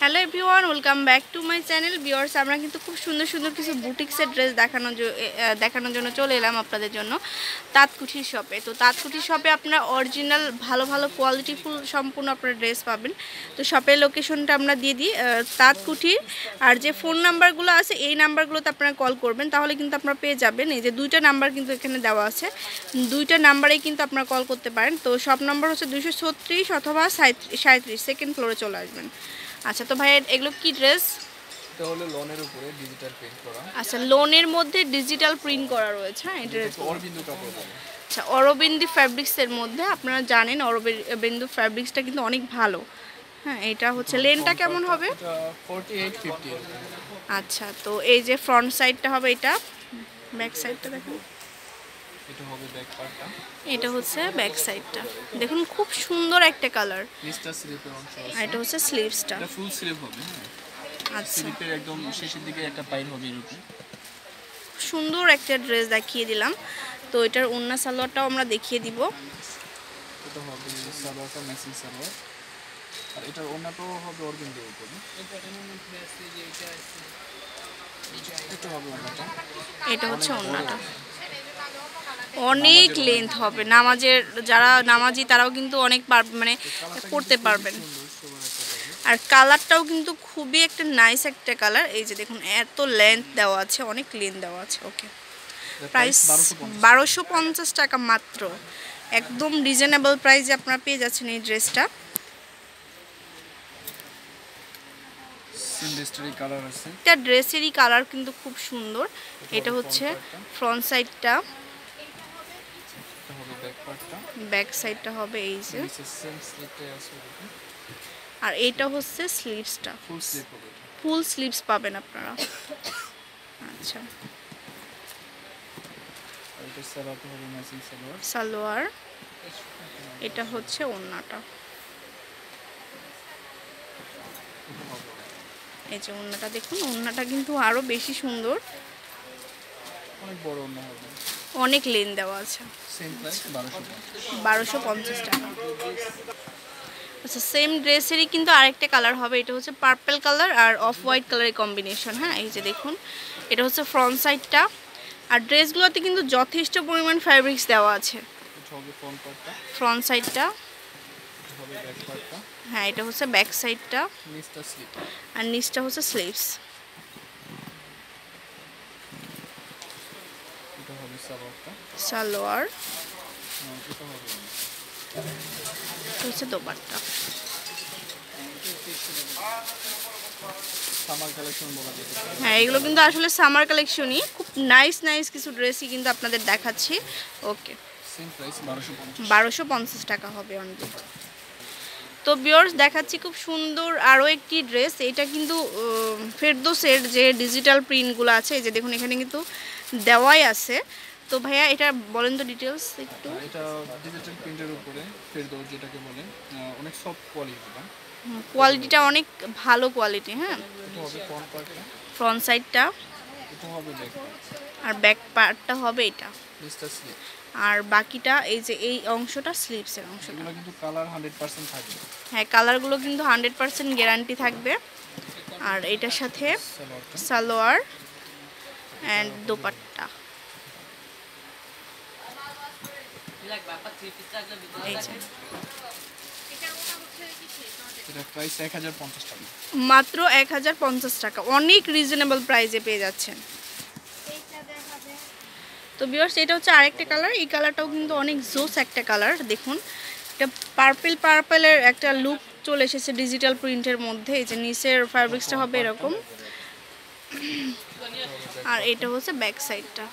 Hello everyone, welcome back to my channel viewers আমরা কিন্তু খুব সুন্দর সুন্দর কিছু বুটিক্সের ড্রেস দেখানোর জ- দেখানোর জন্য চলে এলাম আপনাদের জন্য তাঁতকুঠির শপে। তো তাঁতকুঠির শপে আপনার অরিজিনাল ভালো ভালো কোয়ালিটিফুল সম্পূর্ণ আপনার ড্রেস পাবেন। তো শপের লোকেশনটা আমরা দিয়ে দিই তাঁতকুঠির। আর যে ফোন নাম্বারগুলো আছে, এই নাম্বারগুলোতে আপনারা কল করবেন, তাহলে কিন্তু আপনারা পেয়ে যাবেন। এই যে দুইটা নাম্বার কিন্তু এখানে দেওয়া আছে। দুইটা নাম্বারেই কিন্তু আপনারা কল করতে পারেন। তো সব নাম্বার হচ্ছে দুশো ছত্রিশ অথবা সাঁত্রিশ সেকেন্ড ফ্লোরে চলে আসবেন। আচ্ছা তো ভাই এগুলো কি ড্রেস এটা হলো লোনের উপরে ডিজিটাল প্রিন্ট করা। আচ্ছা লোনের মধ্যে ডিজিটাল প্রিন্ট করা রয়েছে হ্যাঁ অরবিন্দু কাপড় আচ্ছা অরবিন্দি ফ্যাব্রিক্সের মধ্যে আপনারা জানেন অরবিন্দু ফ্যাব্রিক্সটা কিন্তু অনেক ভালো। হ্যাঁ এটা হচ্ছে লেনটা কেমন হবে? আচ্ছা তো এই যে ফ্রন্ট সাইডটা হবে এটা ব্যাক সাইডটা দেখুন। এটা হবে ব্যাক পার্টটা এটা হচ্ছে ব্যাক সাইডটা দেখুন খুব সুন্দর একটা কালার নিচটা স্লিপের অংশ আর আছে এটা হচ্ছে স্লিভসটা এটা ফুল স্লিপ হবে হ্যাঁ। আচ্ছা। স্লিপের একদম শেষের দিকে একটা পাইল হবে এরকম সুন্দর একটা ড্রেস দেখিয়ে দিলাম। তো এটার অন্য সালোয়ারটাও আমরা দেখিয়ে দিব। এটা হবে সালোয়ারটা ম্যাচিং সালোয়ার। আর এটার ওনাটাও হবে অরবিন্দুর উপরে। এটা হবে ওনাটা এটা হচ্ছে অন্যটা অনেক লেন্থ হবে। নামাজের যারা নামাজি তারাও কিন্তু অনেক মানে করতে পারবেন। আর কালারটাও কিন্তু খুবই একটা নাইস একটা কালার এই যে দেখুন এত লেন্থ দেওয়া আছে অনেক লেন্থ দেওয়া আছে ওকে প্রাইস বারোশো পঞ্চাশ টাকা মাত্র। একদম রিজনেবল প্রাইসে আপনারা পেয়ে যাচ্ছেন এই ড্রেসটা একটা ড্রেসেরই কালার কিন্তু খুব সুন্দর। এটা হচ্ছে ফ্রন্ট সাইডটা এটা ব্যাক সাইডটা হবে এই যে। আর এইটা হচ্ছে স্লিভসটা ফুল এটা। স্লিভস পাবেন আপনারা। আচ্ছা। এটা সালোয়ার এটা হচ্ছে ওন্নাটা। এই যে ওন্নাটা দেখুন ওন্নাটা কিন্তু আরও বেশি সুন্দর। অনেক বড় অন্য হবে। অনেক লেন দেওয়া আছে। বারোশো পঞ্চাশ। টাকা। আচ্ছা সেম ড্রেসেরই কিন্তু আরেকটা কালার হবে। এটা হচ্ছে পার্পেল কালার আর অফ হোয়াইট কালারের কম্বিনেশন হ্যাঁ? এই যে দেখুন এটা হচ্ছে ফ্রন্ট সাইডটা আর ড্রেসগুলোতে কিন্তু যথেষ্ট পরিমাণ ফ্যাব্রিক্স দেওয়া আছে। ফ্রন্ট সাইডটা হ্যাঁ এটা হচ্ছে ব্যাক সাইডটা আর নিচটা হচ্ছে স্লিভস এটা হবে সালোয়ারটা সালোয়ার। হচ্ছে দোপাট্টা। সামার কালেকশন বলা যেতে পারে। হ্যাঁ এগুলো কিন্তু আসলে সামার কালেকশনই খুব নাইস নাইস কিছু ড্রেসই কিন্তু আপনাদের দেখাচ্ছি। ওকে বারোশো পঞ্চাশ। টাকা হবে অনলি তো বিয়র্স দেখাচ্ছি খুব সুন্দর আরও একটি ড্রেস এটা কিন্তু ফেরদোসের যে ডিজিটাল প্রিন্টগুলো আছে এই যে দেখুন এখানে কিন্তু দেওয়াই আছে। তো ভাইয়া এটা বলেন তো ডিটেলস একটু। এটা ডিজিটাল প্রিন্টের উপরে ফেরদৌস যেটাকে বলে অনেক সফট কোয়ালিটিটা কোয়ালিটিটা অনেক ভালো কোয়ালিটি হ্যাঁ। ফ্রন্ট সাইডটা আর ব্যাক পার্টটা হবে এটা। আর বাকিটা এই যে এই অংশটা স্লিপসের অংশটা। কিন্তু কালার হান্ড্রেড পার্সেন্ট থাকবে। হ্যাঁ কালারগুলো কিন্তু হান্ড্রেড পার্সেন্ট গ্যারান্টি থাকবে। আর এটার সাথে সালোয়ার অ্যান্ড দোপাট্টা। মাত্র এক হাজার পঞ্চাশ টাকা। অনেক রিজনেবল প্রাইসে পেয়ে যাচ্ছেন। তো বিয়ার্স এটা হচ্ছে আরেকটা কালার এই কালারটাও কিন্তু অনেক জোস একটা কালার দেখুন। এটা পার্পেল পার্পেলের একটা লুক চলে এসেছে ডিজিটাল প্রিন্টের মধ্যে। এই যে নিচের ফ্যাব্রিক্সটা হবে এরকম। আর এটা হচ্ছে ব্যাক সাইডটা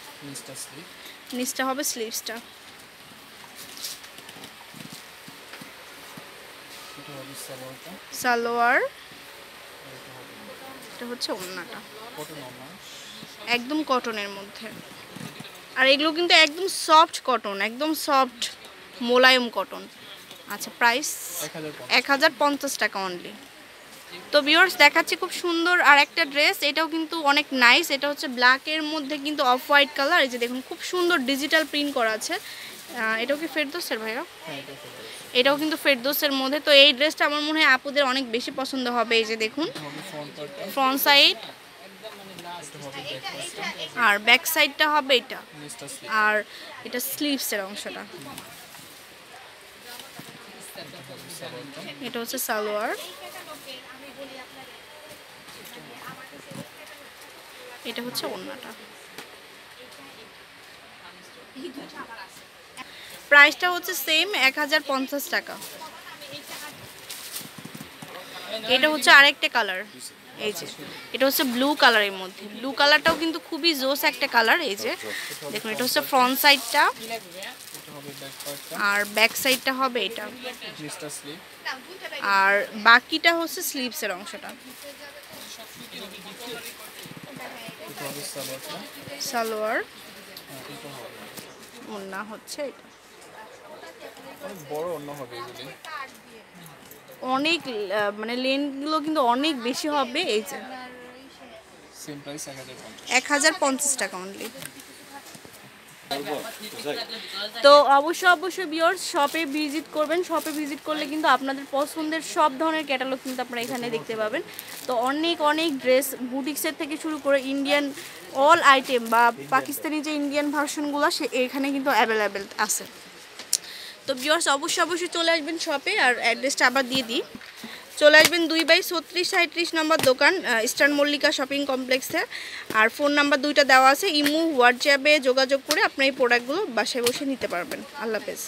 নিচটা হবে স্লিভসটা সালোয়ার। এটা হচ্ছে ওড়নাটা। একদম কটনের মধ্যে। আর এগুলো কিন্তু একদম সফট কটন একদম সফট মোলায়েম কটন আচ্ছা প্রাইস এক হাজার পঞ্চাশ। টাকা অনলি তো ভিউয়ার্স দেখাচ্ছি খুব সুন্দর আর একটা ড্রেস এটাও কিন্তু অনেক নাইস এটা হচ্ছে ব্ল্যাকের মধ্যে কিন্তু অফ হোয়াইট কালার এই যে দেখুন খুব সুন্দর ডিজিটাল প্রিন্ট করা আছে। এটাও কি ফেরদোসের ভাইয়া হ্যাঁ এটাও কিন্তু ফেরদোসের মধ্যে। তো এই ড্রেসটা আমার মনে হয় আপুদের অনেক বেশি পছন্দ হবে এই যে দেখুন। ফ্রন্ট সাইড আর ব্যাক সাইডটা হবে এটা। আর এটা স্লিভসের অংশটা। এটা হচ্ছে সালোয়ার। এটা হচ্ছে ওড়নাটা। প্রাইসটা হচ্ছে সেম এক হাজার পঞ্চাশ টাকা। এটা হচ্ছে আরেকটা কালার এই যে, এটা হচ্ছে ব্লু কালারের মধ্যে। ব্লু কালারটাও কিন্তু খুবই জোস একটা কালার এই যে। দেখুন, এটা হচ্ছে ফ্রন্ট সাইডটা আর ব্যাক সাইডটা হবে এটা। আর বাকিটা হচ্ছে স্লিভসের অংশটা। সালোয়ার। ওড়না হচ্ছে এটা। অনেক বড় অন্য হবে এগুলি। অনেক মানে লেনগুলো কিন্তু অনেক বেশি হবে এই যে। সেম প্রাইস এক হাজার পঞ্চাশ। এক হাজার পঞ্চাশ টাকা অনলি তো অবশ্যই অবশ্যই বিয়র শপে ভিজিট করবেন। শপে ভিজিট করলে কিন্তু আপনাদের পছন্দের সব ধরনের ক্যাটালগ কিন্তু আপনারা এখানে দেখতে পাবেন। তো অনেক অনেক ড্রেস বুটিক্সের থেকে শুরু করে ইন্ডিয়ান অল আইটেম বা পাকিস্তানি যে ইন্ডিয়ান ভার্সনগুলো সে এখানে কিন্তু অ্যাভেলেবেল আছে। তো ভিওর্স অবশ্যই অবশ্যই চলে আসবেন শপে আর অ্যাড্রেসটা আবার দিয়ে দিই। চলে আসবেন দুই বাই ছত্রিশ সাঁত্রিশ নম্বর দোকান ইস্টার্ন মল্লিকা শপিং কমপ্লেক্সে আর ফোন নাম্বার দুইটা দেওয়া আছে, ইমু হোয়াটসঅ্যাপে যোগাযোগ করে আপনার এই প্রোডাক্টগুলো বাসায় বসে নিতে পারবেন। আল্লাহ হাফেজ।